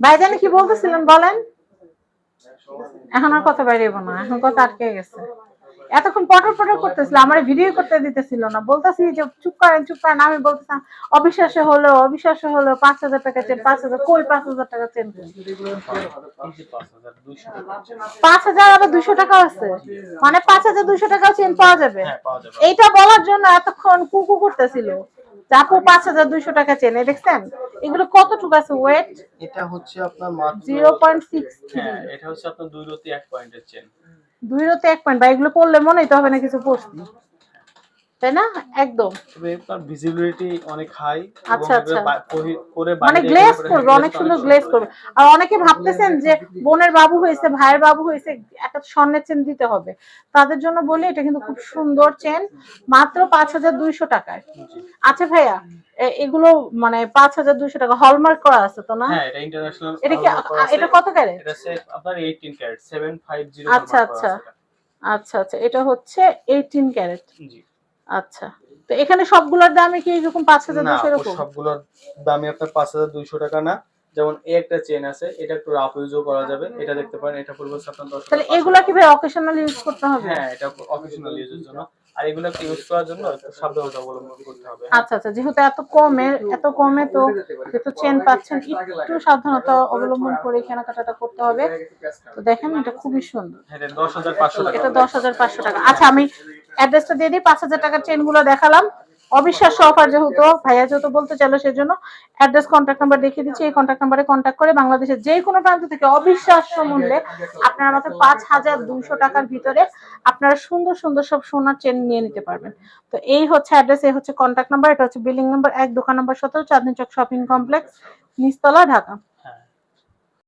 ভাইজান কি বলতেছিলেন বলেন? এখন আর কথা বাইরেব না এখন কথা আটকে গেছে। এতক্ষণ পটর পটর করতেছিল আমার ভিডিও করতে দিতেছিল না। বলতেছি যে চুপ করেন চুপ করেন। আমি বলতেছিলাম অবিশ্বাসে হলো অবিশ্বাসে হলো পাঁচ হাজার টাকা চেন পাঁচ হাজার কই পাঁচ হাজার টাকা চেন পাঁচ হাজার আবার দুশো টাকা আছে। মানে পাঁচ হাজার দুশো টাকা চেন পাওয়া যাবে। হ্যাঁ পাওয়া যাবে। এইটা বলার জন্য এতক্ষণ কুকু করতেছিল। যে আপু পাঁচ হাজার দুইশো টাকা চেনে দেখছেন? এগুলো কতটুকু আছে ওয়েট এটা হচ্ছে আপনার জিরো পয়েন্ট সিক্স হ্যাঁ এটা হচ্ছে আপনার দুই রতি এক পয়েন্টের চেন দুই রতি এক পয়েন্ট বা এগুলো পড়লে মনেই তো হবে না কিছু পড়ছি তাই না? একদম। আপনার ভিজিবিলিটি অনেক হাই আচ্ছা, আচ্ছা। মানে গ্লেজ করবে অনেক সুন্দর গ্লেজ করবে। আর অনেকে ভাবতেছেন যে বোনের বাবু হয়েছে ভাইয়ের বাবু হয়েছে একটা স্বর্ণের চেন দিতে হবে। তাদের জন্য বলি এটা কিন্তু খুব সুন্দর চেন মাত্র পাঁচ হাজার দুইশো টাকায়। আচ্ছা ভাইয়া এগুলো মানে পাঁচ হাজার দুইশো টাকা হলমার্ক করা আছে তো না? হ্যাঁ এটা কি এটা কত ক্যারেট এটা হচ্ছে আপনার 18 ক্যারেট 750 আচ্ছা, আচ্ছা। আচ্ছা আচ্ছা এটা হচ্ছে এইটিন ক্যারেট জি। আচ্ছা। তো এখানে সবগুলোর দামে কি এরকম পাঁচ হাজার দুশো এরকম? সবগুলোর দামই আপনার 5200 টাকা না। যেমন এই একটা চেন আছে এটা একটু রাফ ইউজও করা যাবে। এটা দেখতে পারেন এটা পড়বে আপনার 10 তাহলে এগুলা কি ভাই অকেশনাল ইউজ করতে হবে? হ্যাঁ এটা অকেশনাল ইউজের জন্য। আর এগুলো ইউজ করার জন্য একটু সাবধানতা অবলম্বন করতে হবে। আচ্ছা আচ্ছা যেহেতু এত কমে এত কমে তো যেহেতু চেন পাচ্ছেন একটু সাবধানতা অবলম্বন করে কেনাকাটাটা করতে হবে। তো দেখেন এটা খুবই সুন্দর। হ্যাঁ এটা 10500 টাকা এটা দশ হাজার পাঁচশো টাকা। আচ্ছা আমি অ্যাড্রেসটা দিয়ে দিই, পাঁচ হাজার টাকার চেনগুলো দেখালাম। অবিশ্বাস্য অফার যেহেতু, ভাইয়া যেহেতু বলতে চাইলো সেজন্য অ্যাড্রেস কন্ট্যাক্ট নাম্বার দেখিয়ে দিচ্ছি। এই কন্ট্যাক্ট নাম্বারে কন্ট্যাক্ট করে বাংলাদেশের যে কোনো প্রান্ত থেকে অবিশ্বাস্য মূল্যে আপনারা মাত্র পাঁচ হাজার দুইশো টাকার ভিতরে আপনারা সুন্দর সুন্দর সব সোনার চেন নিয়ে নিতে পারবেন। তো এই হচ্ছে অ্যাড্রেস এই হচ্ছে কন্ট্যাক্ট নাম্বার এটা হচ্ছে বিল্ডিং নাম্বার এক দোকান নাম্বার সতেরো, চাঁদনি চক শপিং কমপ্লেক্স নিচতলা, ঢাকা।